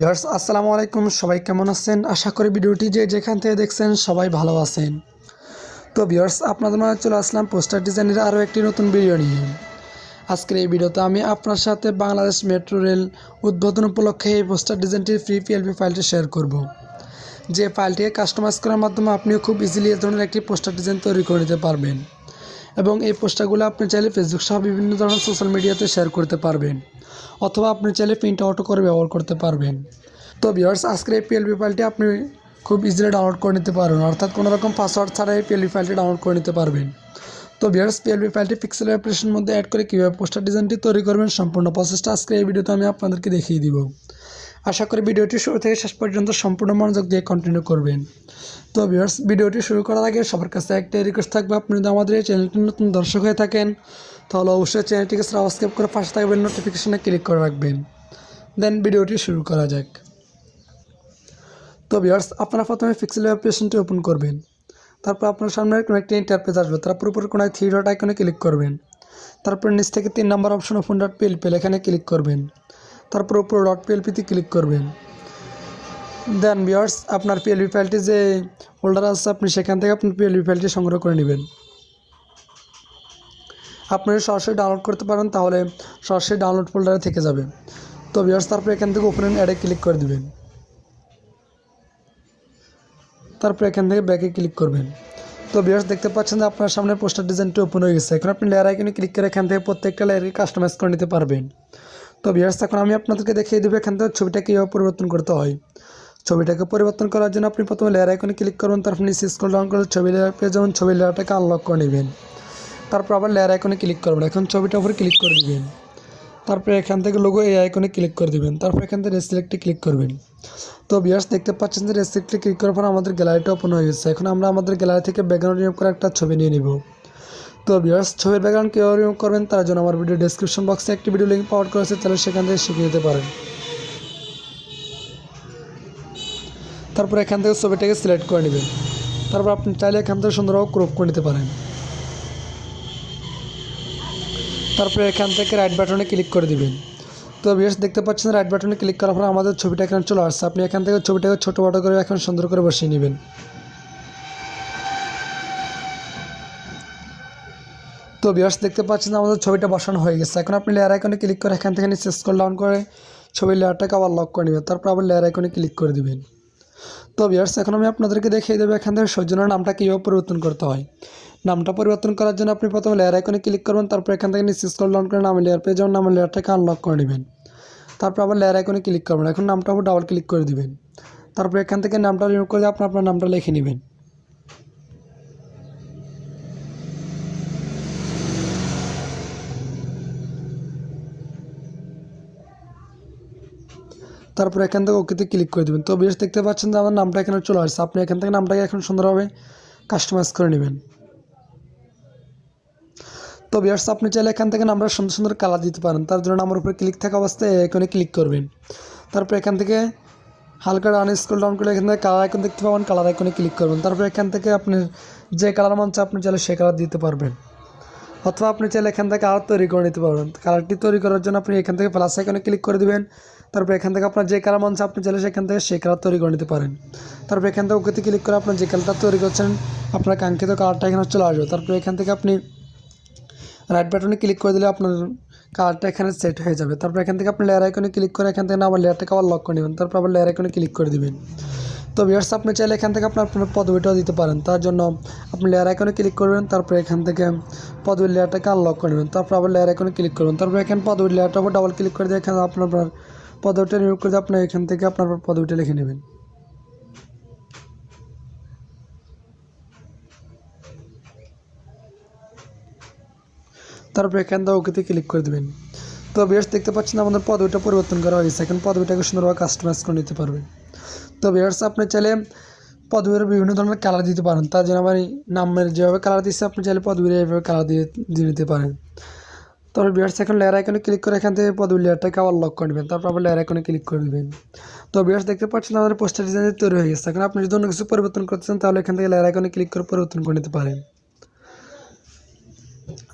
Viewers, আসসালামু আলাইকুম। সবাই কেমন আছেন? আশা করি ভিডিওটি যে যেখান থেকে দেখছেন সবাই ভালো আছেন। তো ভিউয়ার্স, আপনাদের মাঝে চলে আসলাম পোস্টার ডিজাইনের আরও একটি নতুন ভিডিও নিয়ে। আজকের এই ভিডিওতে আমি আপনার সাথে বাংলাদেশ মেট্রো রেল উদ্বোধন উপলক্ষে এই পোস্টার ডিজাইনটির ফ্রি পিএলপি ফাইলটি শেয়ার করব। যে ফাইলটিকে কাস্টমাইজ করার মাধ্যমে আপনিও খুব ইজিলি এ ধরনের একটি পোস্টার ডিজাইন তৈরি করে নিতে পারবেন। এবং এই পোস্টারগুলো আপনি চাইলে ফেসবুক সহ বিভিন্ন ধরনের সোশ্যাল মিডিয়াতে শেয়ার করতে পারবেন, অথবা আপনি চাইলে প্রিন্ট আউটও করে ব্যবহার করতে পারবেন। তো ভিউয়ার্স আজকের এই পিএলপি ফাইলটি আপনি খুব ইজিলি ডাউনলোড করে নিতে পারবেন, অর্থাৎ কোনো রকম পাসওয়ার্ড ছাড়া এই পিএলপি ফাইলটি ডাউনলোড করে নিতে পারবেন। তো ভিউয়ার্স পিএলপি ফাইলটি পিক্সেল অ্যাপ্লিকেশনের মধ্যে অ্যাড করে কীভাবে পোস্টার ডিজাইনটি তৈরি করবেন, সম্পূর্ণ প্রসেসটা আজকের এই ভিডিওতে আমি আপনাদেরকে দেখিয়ে দিব। আশা করি ভিডিওটি শুরু থেকে শেষ পর্যন্ত সম্পূর্ণ মনোযোগ দিয়ে কন্টিনিউ করবেন। তো ভিউয়ার্স ভিডিওটি শুরু করার আগে সবার কাছে একটাই রিকোয়েস্ট থাকবে, আপনি যদি আমাদের এই চ্যানেলটি নতুন দর্শক হয়ে থাকেন, তাহলে অবশ্যই চ্যানেলটিকে সাবস্ক্রাইব করে পাশে থাকবেন নোটিফিকেশনে ক্লিক করে রাখবেন। দেন ভিডিওটি শুরু করা যাক। তো ভিউয়ার্স আপনারা প্রথমে পিক্সেল অ্যাপ্লিকেশনটি ওপেন করবেন। তারপর আপনার সামনে কোনো একটি ইন্টারপেজ আসবে তারপর উপরে কোনো থ্রি ডট আইকনে ক্লিক করবেন। তারপর নিচ থেকে তিন নম্বর অপশন ওপেন ডট পিএলপি এখানে ক্লিক করবেন। তারপর উপরে ডট পিএলপিতে ক্লিক করবেন। দেন ভিউয়ার্স আপনার পিএলপি ফাইলটি যে ফোল্ডার আছে, আপনি সেখান থেকে আপনার পিএলপি ফাইলটি সংগ্রহ করে নেবেন। আপনি সরাসরি ডাউনলোড করতে পারেন, তাহলে সরাসরি ডাউনলোড ফোল্ডারে থেকে যাবে। তো ভিউয়ার্স তারপর এখান থেকে ওপেন অ্যাডে ক্লিক করে দিবেন। তারপর এখান থেকে ব্যাকে ক্লিক করবেন। তো ভিউয়ার্স দেখতে পাচ্ছেন যে আপনার সামনে পোস্টার ডিজাইনটি ওপেন হয়ে গেছে। এখন আপনি লেয়ার আইকনে ক্লিক করে এখান থেকে প্রত্যেকটা লেয়ারকে কাস্টমাইজ করে নিতে পারবেন। তো বিয়ার্স এখন আমি আপনাদেরকে দেখিয়ে দেবো এখান থেকে ছবিটা কীভাবে পরিবর্তন করতে হয়। ছবিটাকে পরিবর্তন করার জন্য আপনি প্রথমে লেয়ার আইকনে ক্লিক করবেন তারপর নিচে স্ক্রল ডাউন করে ছবি লেয়ার পেয়ে যেমন ছবি লেয়ারটাকে আনলক করে নেবেন। তারপর আবার লেয়ার আইকনে ক্লিক করবেন, এখন ছবিটার উপরে ক্লিক করে দিবেন। তারপরে এখান থেকে লোগো এই আইকনে ক্লিক করে দিবেন, তারপর এখান থেকে রেসিলেক্টে ক্লিক করবেন। তো বিয়ার্স দেখতে পাচ্ছেন যে রেসিলেক্টে ক্লিক করার পর আমাদের গ্যালারিটা ওপেন হয়ে গেছে। এখন আমরা আমাদের গ্যালারি থেকে ব্যাকগ্রাউন্ড করে একটা ছবি নিয়ে নিব। তো বিয়ার্স ছবির ব্যাকগ্রাউন্ড কীভাবে রিমুভ করবেন তার জন্য আমার ভিডিও ডেসক্রিপশন বক্সে একটি ভিডিও লিঙ্ক পাওয়ার করেছে তাহলে সেখান থেকে শিখে নিতে পারেন। তারপর এখান থেকে ছবিটাকে সিলেক্ট করে নেবেন। তারপর আপনি চাইলে এখান থেকে সুন্দরভাবে ক্রপ করে নিতে পারেন। তারপরে এখান থেকে রাইট বাটনে ক্লিক করে দিবেন। তো বিয়ার্স দেখতে পাচ্ছেন রাইট বাটনে ক্লিক করার পর আমাদের ছবিটা এখানে চলে আসছে। আপনি এখান থেকে ছবিটাকে ছোটো বড়ো করে এখন সুন্দর করে বসিয়ে নেবেন। তো বিয়ার্স দেখতে পাচ্ছেন আমাদের ছবিটা বসানো হয়ে গেছে। এখন আপনি লেয়ার আইকনে ক্লিক করে এখান থেকে নিচে স্ক্রল ডাউন করে ছবির লেয়ারটাকে আবার লক করে নেবেন। তারপর আবার লেয়ার আইকনে ক্লিক করে দিবেন। তো বিয়ার্স এখন আমি আপনাদেরকে দেখিয়ে দেবো এখান থেকে সৌজনের নামটা কীভাবে পরিবর্তন করতে হয়। নামটা পরিবর্তন করার জন্য আপনি প্রথমে লেয়ার আইকনে ক্লিক করবেন, তারপর এখান থেকে নিচে স্ক্রল ডাউন করে নামের লেয়ার পেয়ে যাবেন, নামের লেয়ারটাকে আনলক করে নেবেন। তারপর আবার লেয়ার আইকনে ক্লিক করবেন। এখন নামটা ডাবল ক্লিক করে দিবেন। তারপর এখান থেকে নামটা রিমুভ করে আপনার আপনার নামটা লিখে নেবেন। তারপর এখান থেকে ওকেতে ক্লিক করে দেবেন। তো বেশ দেখতে পাচ্ছেন যে আমার নামটা এখানে চলে আসছে। আপনি এখান থেকে নামটাকে এখন সুন্দরভাবে কাস্টমাইজ করে নেবেন। তো বিয়ার্স আপনি চাইলে এখান থেকে নামটা সুন্দর সুন্দর কালার দিতে পারেন। তার জন্য নামের উপরে ক্লিক থাকা অবস্থায় এখানে ক্লিক করবেন। তারপর এখান থেকে হালকা ডাউন স্ক্রল ডাউন করে এখান থেকে কালার আইকন দেখতে পাবেন। কালার আইকনে ক্লিক করবেন। তারপর এখান থেকে আপনি যে কালার চায় আপনি চাইলে সে কালার দিতে পারবেন। অথবা আপনি চাইলে এখান থেকে কালার তৈরি করে নিতে পারবেন। কালারটি তৈরি করার জন্য আপনি এখান থেকে প্লাস আইকনে ক্লিক করে দিবেন। তারপর এখান থেকে আপনার যে কালার মন আপনি চাইলে সেখান থেকে সেই কালার তৈরি করে নিতে পারেন। তারপর এখান থেকে ওকেতে ক্লিক করে আপনার যে কালারটা তৈরি করছেন, আপনার কাঙ্ক্ষিত কালারটা এখানে চলে আসবে। তারপর এখান থেকে আপনি রাইট বাটনে ক্লিক করে দিলে আপনার কালারটা এখানে সেট হয়ে যাবে। তারপর এখান থেকে আপনি লেয়ার আইকনে ক্লিক করে এখান থেকে আবার লেয়ারটাকে আবার লক করে নেবেন। তারপর আবার লেয়ার আইকনে ক্লিক করে দিবেন। তো ভিউয়ার্স আপনি চাইলে এখান থেকে আপনার পদবিটাও দিতে পারেন। তার জন্য আপনি লেয়ার আইকনে ক্লিক করবেন, তারপর এখান থেকে পদবির লেয়ারটাকে আনলক করে নেবেন। তারপর আবার লেয়ার আইকনে ক্লিক করবেন। তারপর এখানে পদবির লেয়ারটার উপর ডাবল ক্লিক করে দিয়ে এখানে আপনার পদবিটা নিয়োগ করে দিয়ে আপনি এখান থেকে আপনার পদবিটা লিখে নেবেন। তারপর এখান থেকে ওকেতে ক্লিক করে দেবেন। তো বেশ দেখতে পাচ্ছেন আমাদের পদবিটা পরিবর্তন করা হয়েছে এখন পদবিটাকে সুন্দরভাবে কাস্টমাইজ করে নিতে পারবেন তো বেয়ার্স আপনি চাইলে পদবীর বিভিন্ন ধরনের কালার দিতে পারেন। তার জন্য আমার নামের যেভাবে কালার দিচ্ছে আপনি চাইলে পদবীর এইভাবে কালার দিয়ে দিয়ে নিতে পারেন। তারপর বিয়ার্স এখন লেয়ার আইকনে ক্লিক করে এখান থেকে পদবী লেয়ারটাকে আবার লক করে নেবেন। তারপর আবার লেয়ার আইকনে ক্লিক করে দেবেন তো বিয়ার্স দেখতে পাচ্ছেন আমাদের পোস্টার ডিজাইন তৈরি হয়ে গেছে। এখন আপনি যদি অন্য কিছু পরিবর্তন করতে চান, তাহলে এখান থেকে লেয়ার আইকনে ক্লিক করে পরিবর্তন করে নিতে পারেন।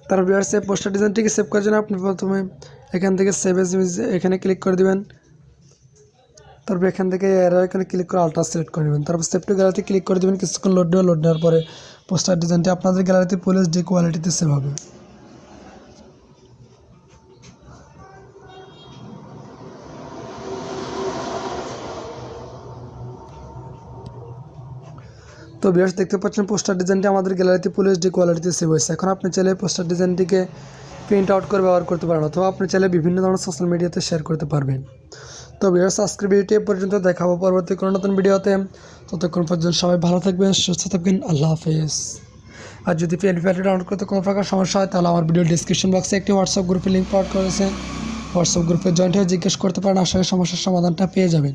তারপর বিয়ার্স এই পোস্টার ডিজাইনটিকে সেভ করার জন্য আপনি প্রথমে এখান থেকে সেভ এজ এখানে ক্লিক করে দেবেন। তারপর এখান থেকে এর এখানে ক্লিক করে আলট্রা সিলেক্ট করে নেবেন। তারপর সেভ টু গ্যালারিতে ক্লিক করে দেবেন। কিছুক্ষণ লোড দেওয়া লোড নেওয়ার পরে পোস্টার ডিজাইনটি আপনাদের গ্যালারিতে ফুল ডি কোয়ালিটিতে সেভ হবে। তো বিয়ার্স, দেখতে পাচ্ছেন পোস্টার ডিজাইনটি আমাদের গ্যালারিতে ফুল ডি কোয়ালিটিতে সেভ হয়েছে। এখন আপনি চাইলে পোস্টার ডিজাইনটিকে প্রিন্ট আউট করে ব্যবহার করতে পারেন অথবা আপনি চাইলে বিভিন্ন ধরনের সোশ্যাল মিডিয়াতে শেয়ার করতে পারবেন। তো বিয়ার্স, আজকের ভিডিওটি পর্যন্ত, দেখাবো পরবর্তী কোনো নতুন ভিডিওতে। ততক্ষণ পর্যন্ত সবাই ভালো থাকবেন, সুস্থ থাকবেন, আল্লাহ হাফেজ। আর যদি পিএনপি প্যাটি ডাউনলোড করতে কোনো প্রকার সমস্যা হয়, তাহলে আমার ভিডিও ডিসক্রিপশন বক্সে একটি হোয়াটসঅ্যাপ গ্রুপে লিঙ্ক পাওয়ার করেছে হোয়াটসঅ্যাপ গ্রুপে জয়েন্ট হয়ে জিজ্ঞেস করতে পারেন করি সমস্যার সমাধানটা পেয়ে যাবেন।